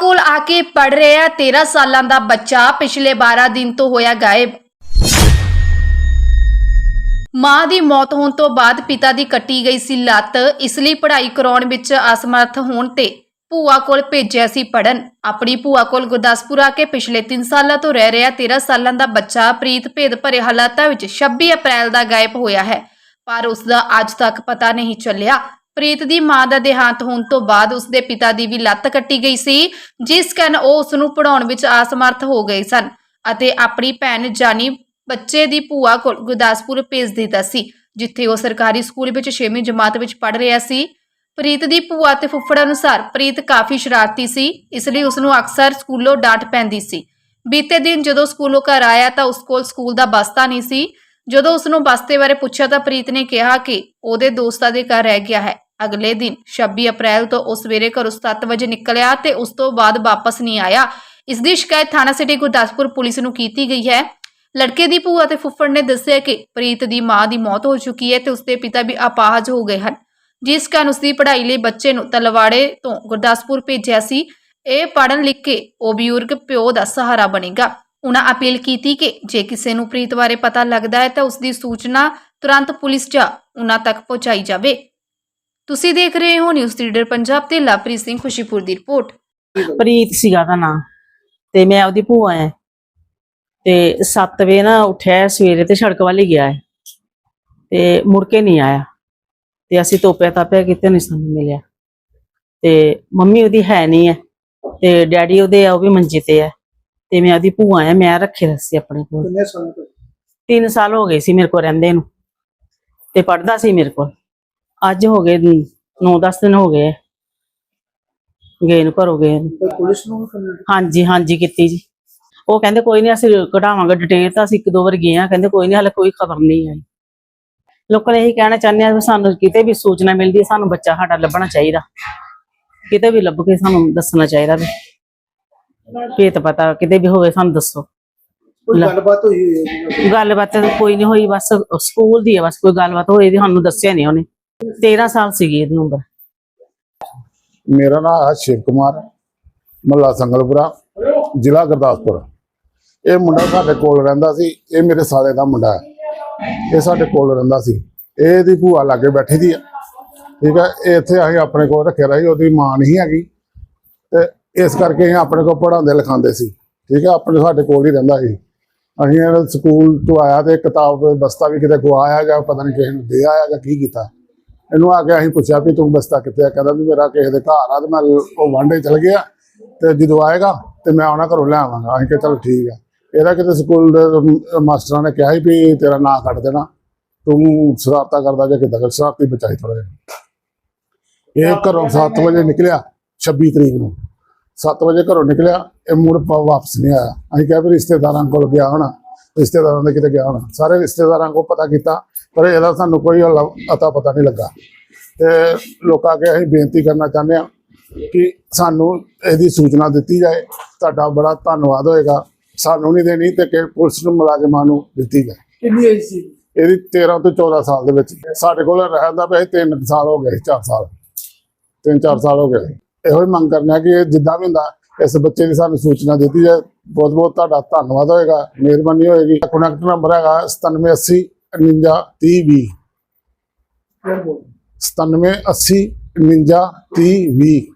ਕੋਲ ਆ ਕੇ ਪੜ ਰਿਹਾ 13 ਸਾਲਾਂ ਦਾ ਬੱਚਾ ਪਿਛਲੇ 12 ਦਿਨ ਤੋਂ ਹੋਇਆ ਗਾਇਬ। ਮਾਂ ਦੀ ਮੌਤ ਹੋਣ ਤੋਂ ਬਾਅਦ ਪਿਤਾ ਦੀ ਕੱਟੀ ਗਈ ਸੀ ਲੱਤ। ਇਸ ਲਈ ਪੜ੍ਹਾਈ ਕਰਾਉਣ ਵਿੱਚ ਅਸਮਰਥ ਹੋਣ ਤੇ ਭੂਆ ਕੋਲ ਭੇਜਿਆ ਸੀ ਪੜਨ ਆਪਣੀ ਭੂਆ ਕੋਲ ਗੁਰਦਾਸਪੁਰ ਆ ਕੇ ਪਿਛਲੇ 3 ਸਾਲਾਂ ਤੋਂ ਰਹਿ ਰਿਹਾ। 13 ਸਾਲਾਂ ਦਾ ਬੱਚਾ ਪ੍ਰੀਤ ਭੇਦ ਭਰੇ ਹਾਲਾਤਾਂ ਵਿੱਚ 26 ਅਪ੍ਰੈਲ ਦਾ ਗਾਇਬ ਹੋਇਆ ਹੈ। ਪਰ ਉਸ ਦਾ ਅੱਜ ਤੱਕ ਪਤਾ ਨਹੀਂ ਚੱਲਿਆ। ਪ੍ਰੀਤ ਦੀ ਮਾਂ ਦਾ ਦੇਹਾਂਤ ਹੋਣ ਤੋਂ ਬਾਅਦ ਉਸ ਦੇ ਪਿਤਾ ਦੀ ਵੀ ਲੱਤ ਕੱਟੀ ਗਈ ਸੀ, ਜਿਸ ਕਾਰਨ ਉਹ ਉਸ ਨੂੰ ਪੜਾਉਣ ਵਿੱਚ ਅਸਮਰਥ ਹੋ ਗਏ ਸਨ ਅਤੇ ਆਪਣੀ ਭੈਣ ਜਾਨੀ ਬੱਚੇ ਦੀ ਭੂਆ ਕੋਲ ਗੁਰਦਾਸਪੁਰ ਭੇਜ ਦਿੱਤਾ ਸੀ, ਜਿੱਥੇ ਉਹ ਸਰਕਾਰੀ ਸਕੂਲ ਵਿੱਚ 6ਵੀਂ ਜਮਾਤ ਵਿੱਚ ਪੜ੍ਹ ਰਿਹਾ ਸੀ। ਪ੍ਰੀਤ ਦੀ ਭੂਆ ਤੇ ਫੁੱਫੜ ਅਨੁਸਾਰ ਪ੍ਰੀਤ ਕਾਫੀ ਸ਼ਰਾਰਤੀ ਸੀ, ਇਸ ਲਈ ਉਸ ਨੂੰ ਅਕਸਰ ਸਕੂਲੋਂ ਡਾਂਟ ਪੈਂਦੀ ਸੀ। ਬੀਤੇ ਦਿਨ ਜਦੋਂ ਸਕੂਲੋਂ ਘਰ ਆਇਆ ਤਾਂ ਉਸ ਕੋਲ ਸਕੂਲ ਦਾ ਬਸਤਾ ਨਹੀਂ ਸੀ। ਜਦੋਂ ਉਸ ਨੂੰ ਬਸਤੇ ਬਾਰੇ ਪੁੱਛਿਆ ਤਾਂ ਪ੍ਰੀਤ ਨੇ ਕਿਹਾ ਕਿ ਉਹਦੇ ਦੋਸਤਾਂ ਦੇ ਘਰ ਰਹਿ ਗਿਆ ਹੈ। ਅਗਲੇ ਦਿਨ 26 ਅਪ੍ਰੈਲ ਤੋਂ ਉਹ ਸਵੇਰੇ ਘਰੋਂ 7 ਵਜੇ ਨਿਕਲਿਆ ਤੇ ਉਸ ਤੋਂ ਬਾਅਦ ਵਾਪਸ ਨਹੀਂ ਆਇਆ। ਇਸ ਦੀ ਸ਼ਿਕਾਇਤ ਥਾਣਾ ਸਿਟੀ ਗੁਰਦਾਸਪੁਰ ਪੁਲਿਸ ਨੂੰ ਕੀਤੀ ਗਈ ਹੈ। ਲੜਕੇ ਦੀ ਭੂਆ ਤੇ ਫੁੱਫੜ ਨੇ ਦੱਸਿਆ ਕਿ ਪ੍ਰੀਤ ਦੀ ਮਾਂ ਦੀ ਮੌਤ ਹੋ ਚੁੱਕੀ ਹੈ ਤੇ ਉਸਦੇ ਪਿਤਾ ਵੀ ਅਪਾਹਜ ਹੋ ਗਏ ਹਨ। ਜਿਸ ਕਾਰਨ ਉਸਦੀ ਪੜ੍ਹਾਈ ਲਈ ਬੱਚੇ ਨੂੰ ਤਲਵਾੜੇ ਤੋਂ ਗੁਰਦਾਸਪੁਰ ਭੇਜਿਆ ਸੀ। ਇਹ ਪੜ੍ਹਨ ਲਿਖ ਕੇ ਉਹ ਬਜ਼ੁਰਗ ਪਿਓ ਦਾ ਸਹਾਰਾ ਬਣੇਗਾ। ਉਹਨਾਂ ਅਪੀਲ ਕੀਤੀ ਕਿ ਜੇ ਕਿਸੇ ਨੂੰ ਪ੍ਰੀਤ ਬਾਰੇ ਪਤਾ ਲੱਗਦਾ ਹੈ ਤਾਂ ਉਸ ਦੀ ਸੂਚਨਾ ਤੁਰੰਤ ਪੁਲਿਸ ਜਾਂ ਉਹਨਾਂ ਤੱਕ ਪਹੁੰਚਾਈ ਜਾਵੇ। ਤੁਸੀਂ ਦੇਖ ਰਹੇ ਹੋ ਨਿਊਜ਼ ਰੀਡਰ ਪੰਜਾਬ ਤੇ ਲਵਪ੍ਰੀਤ ਸਿੰਘ ਖੁਸ਼ੀਪੁਰ ਦੀ ਰਿਪੋਰਟ। ਪ੍ਰੀਤ ਸੀਗਾ ਦਾ ਨਾਂ ਤੇ ਮੈਂ ਉਹਦੀ ਭੂਆ ਐ। ਤੇ 7 ਵਜੇ ਨਾ ਉੱਠਿਆ ਸਵੇਰੇ ਤੇ ਸੜਕ ਵੱਲ ਹੀ ਗਿਆ ਹੈ ਤੇ ਮੁੜ ਕੇ ਨਹੀਂ ਆਇਆ। ਤੇ ਅਸੀਂ ਤੋਪਿਆ ਤਾਪਿਆ ਕਿਤੇ ਨਹੀਂ ਸਾਨੂੰ ਮਿਲਿਆ। ਤੇ ਮੰਮੀ ਉਹਦੀ ਹੈ ਨਹੀਂ ਐ। ਤੇ ਡੈਡੀ ਉਹਦੇ ਆ ਉਹ ਵੀ ਮੰਜੇ ਤੇ ਐ। ਤੇ ਮੈਂ ਉਹਦੀ ਭੂਆ ਐ ਮੈਂ ਰੱਖੇ ਸੀ ਆਪਣੇ ਕੋਲ। ਕਿੰਨੇ ਸਾਲ ਤੋਂ 3 ਸਾਲ ਹੋ ਗਏ ਸੀ ਮੇਰੇ ਕੋਲ ਰਹਿੰਦੇ ਨੂੰ। ਤੇ ਪੜਦਾ ਸੀ ਮੇਰੇ ਕੋਲ। ਅੱਜ ਹੋ ਗਏ 9-10 ਦਿਨ ਹੋ ਗਏ। ਗਏ ਨੂੰ ਘਰੋਂ ਗਏ ਨੂੰ। ਕੋਈ ਪੁਲਿਸ ਨੂੰ ਕੰਪਲੇਂਟ ਹਾਂਜੀ ਹਾਂਜੀ ਕੀਤੀ ਜੀ। ਉਹ ਕਹਿੰਦੇ ਕੋਈ ਨਹੀਂ ਅਸੀਂ ਕਢਾਵਾਂਗੇ ਡਿਟੇਲ ਤਾਂ ਅਸੀਂ ਇੱਕ ਦੋ ਵਾਰ ਗਏ ਆ ਕਹਿੰਦੇ ਕੋਈ ਨਹੀਂ ਹਾਲੇ ਕੋਈ ਖਬਰ ਨਹੀਂ ਆਈ। ਲੋਕਾਂ ਨੇ ਇਹੀ ਕਹਿਣਾ ਚਾਹੁੰਦੇ ਆ ਵੀ ਸਾਨੂੰ ਕਿਤੇ ਵੀ ਸੂਚਨਾ ਮਿਲਦੀ ਹੈ ਸਾਨੂੰ ਬੱਚਾ ਸਾਡਾ ਲੱਭਣਾ ਚਾਹੀਦਾ। ਕਿਤੇ ਵੀ ਲੱਭ ਕੇ ਸਾਨੂੰ ਦੱਸਣਾ ਚਾਹੀਦਾ ਵੀ। ਭੇਤ ਪਤਾ ਕਿਤੇ ਵੀ ਹੋਵੇ ਸਾਨੂੰ ਦੱਸੋ। ਕੋਈ ਲੈ। ਗੱਲਬਾਤ ਹੋਈ ਹੈ ਜੀ? ਗੱਲਬਾਤ ਤਾਂ ਕੋਈ ਨਹੀਂ ਹੋਈ ਬਸ ਸਕੂਲ ਦੀ ਹੈ ਬਸ ਕੋਈ ਗੱਲਬਾਤ ਹੋਈ ਦੀ ਸਾਨੂੰ ਦੱਸਿਆ ਨਹੀਂ ਉਹਨੇ। 13 ਸਾਲ ਸੀਗੀ ਇਹਦੀ ਉਮਰ। ਮੇਰਾ ਨਾਮ ਹੈ ਸ਼ਿਵ ਕੁਮਾਰ, ਮੱਲਾ ਸੰਗਲਪੁਰਾ, ਜ਼ਿਲ੍ਹਾ ਗੁਰਦਾਸਪੁਰ। ਇਹ ਮੁੰਡਾ ਸਾਡੇ ਕੋਲ ਰਹਿੰਦਾ ਸੀ, ਇਹ ਮੇਰੇ ਸਾਲੇ ਦਾ ਮੁੰਡਾ ਹੈ। ਇਹ ਸਾਡੇ ਕੋਲ ਰਹਿੰਦਾ ਸੀ। ਇਹ ਇਹਦੀ ਭੂਆ ਲਾਗੇ ਬੈਠੀ ਦੀ ਆ। ਠੀਕ ਹੈ ਇਹ ਇੱਥੇ ਅਸੀਂ ਆਪਣੇ ਕੋਲ ਰੱਖਿਆ ਰਹੀ, ਉਹਦੀ ਮਾਂ ਨਹੀਂ ਹੈਗੀ। ਤੇ ਇਸ ਕਰਕੇ ਅਸੀਂ ਆਪਣੇ ਕੋਲ ਪੜਾਉਂਦੇ ਲਿਖਾਉਂਦੇ ਸੀ। ਠੀਕ ਹੈ ਆਪਣੇ ਸਾਡੇ ਕੋਲ ਹੀ ਰਹਿੰਦਾ ਸੀ। ਅਸੀਂ ਇਹ ਸਕੂਲ ਤੋਂ ਆਇਆ ਤੇ ਕਿਤਾਬ, ਬਸਤਾ ਵੀ ਕਿਤੇ ਗਵਾਇਆ ਜਾਂ ਪਤਾ ਨਹੀਂ ਕਿਸੇ ਨੂੰ ਦੇ ਆਇਆ ਜਾਂ ਕੀ ਕੀਤਾ। ਇਹਨੂੰ ਆ ਕੇ ਅਸੀਂ ਪੁੱਛਿਆ ਵੀ ਤੂੰ ਬਸਤਾ ਕਿੱਥੇ ਆ? ਕਹਿੰਦਾ ਵੀ ਮੇਰਾ ਕਿਸੇ ਦੇ ਘਰ ਆ ਤੇ ਮੈਂ ਉਹ ਵਾਂਡੇ ਚਲ ਗਿਆ। ਤੇ ਜਦੋਂ ਆਏਗਾ ਤੇ ਮੈਂ ਉਹਨਾਂ ਘਰੋਂ ਲੈ ਆਵਾਂਗਾ। ਅਸੀਂ ਕਿਹਾ ਚਲੋ ਠੀਕ ਆ। ਇਹਦਾ ਕਿਤੇ ਸਕੂਲ ਦੇ ਮਾਸਟਰਾਂ ਨੇ ਕਿਹਾ ਸੀ ਵੀ ਤੇਰਾ ਨਾਂ ਕੱਢ ਦੇਣਾ। ਤੂੰ ਸ਼ਰਾਰਤਾਂ ਕਰਦਾ ਜਾਂ ਕਿੱਦਾਂ ਸ਼ਰਾਰਤੀ ਬਚਾਈ ਥੋੜਾ ਜਿਹਾ। ਇਹ ਘਰੋਂ 7 ਵਜੇ ਨਿਕਲਿਆ 26 ਤਰੀਕ ਨੂੰ। 7 ਵਜੇ ਘਰੋਂ ਨਿਕਲਿਆ ਇਹ ਮੁੜ ਵਾਪਸ ਨਹੀਂ ਆਇਆ। ਅਸੀਂ ਕਿਹਾ ਵੀ ਰਿਸ਼ਤੇਦਾਰਾਂ ਕੋਲ ਗਿਆ ਹੋਣਾ। ਰਿਸ਼ਤੇਦਾਰਾਂ ਦੇ ਕਿਤੇ ਗਿਆ ਹੋਣਾ। ਸਾਰੇ ਰਿਸ਼ਤੇਦਾਰਾਂ ਕੋਲ ਪਤਾ ਕੀਤਾ ਪਰ ਇਹਦਾ ਸਾਨੂੰ ਕੋਈ ਅਤਾ ਪਤਾ ਨਹੀਂ ਲੱਗਾ। ਤੇ ਲੋਕਾਂ ਅੱਗੇ ਅਸੀਂ ਬੇਨਤੀ ਕਰਨਾ ਚਾਹੁੰਦੇ ਹਾਂ ਕਿ ਸਾਨੂੰ ਇਹਦੀ ਸੂਚਨਾ ਦਿੱਤੀ ਜਾਏ। ਤੁਹਾਡਾ ਬੜਾ ਧੰਨਵਾਦ ਹੋਏਗਾ। ਸਾਨੂੰ ਨਹੀਂ ਦੇਣੀ ਤੇ ਕਿ ਪੁਲਿਸ ਨੂੰ ਮੁਲਾਜ਼ਮਾਂ ਨੂੰ ਦਿੱਤੀ ਜਾਏ। ਕਿੰਨੀ ਏਜ ਸੀ? ਇਹਦੀ 13 ਤੋਂ 14 ਸਾਲ ਦੇ ਵਿੱਚ। ਸਾਡੇ ਕੋਲ ਰਹਿੰਦਾ ਪਿਆ 3 ਸਾਲ ਹੋ ਗਏ 4 ਸਾਲ। 3-4 ਸਾਲ ਹੋ ਗਏ। ਇਹੋ ਹੀ ਮੰਗ ਕਰਨਾ ਕਿ ਜਿੱਦਾਂ ਵੀ ਹੁੰਦਾ ਇਸ ਬੱਚੇ ਦੀ ਸਾਨੂੰ ਸੂਚਨਾ ਦਿੱਤੀ ਜਾਏ। ਬਹੁਤ ਬਹੁਤ ਤੁਹਾਡਾ ਧੰਨਵਾਦ ਹੋਏਗਾ ਮਿਹਰਬਾਨੀ ਹੋਏਗੀ। ਕਨੈਕਟ ਨੰਬਰ ਹੈਗਾ 9780 49 30 20 ਫਿਰ ਬੋਲ। 9780 49 30 20